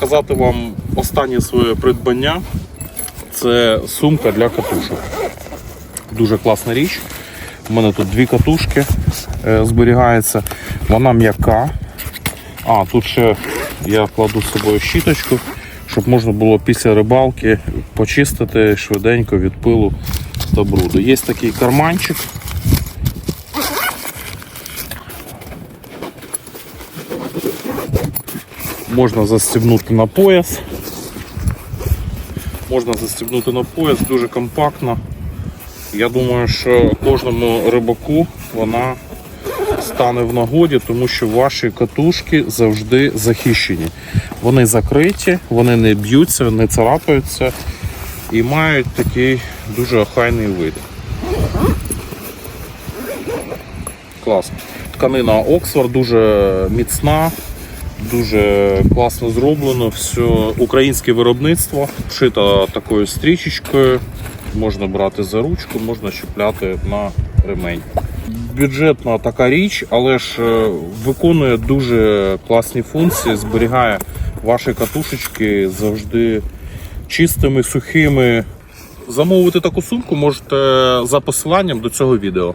Показати вам останнє своє придбання. Це сумка для катушок. Дуже класна річ. У мене тут дві катушки е, зберігається. Вона м'яка. А, тут ще я кладу з собою щіточку, щоб можна було після рибалки почистити швиденько від пилу та бруду. Є такий карманчик. Можна застібнути на пояс. Можна застібнути на пояс, дуже компактно. Я думаю, що кожному рибаку вона стане в нагоді, тому що ваші катушки завжди захищені. Вони закриті, вони не б'ються, не царапаються і мають такий дуже охайний вид. Клас. Тканина Оксфорд дуже міцна, дуже класно зроблено. Все українське виробництво, вшито такою стрічечкою. Можна брати за ручку, можна чіпляти на ремень. Бюджетна така річ, але ж е, виконує дуже класні функції, зберігає ваші катушечки завжди чистими, сухими. Замовити таку сумку можете за посиланням до цього відео.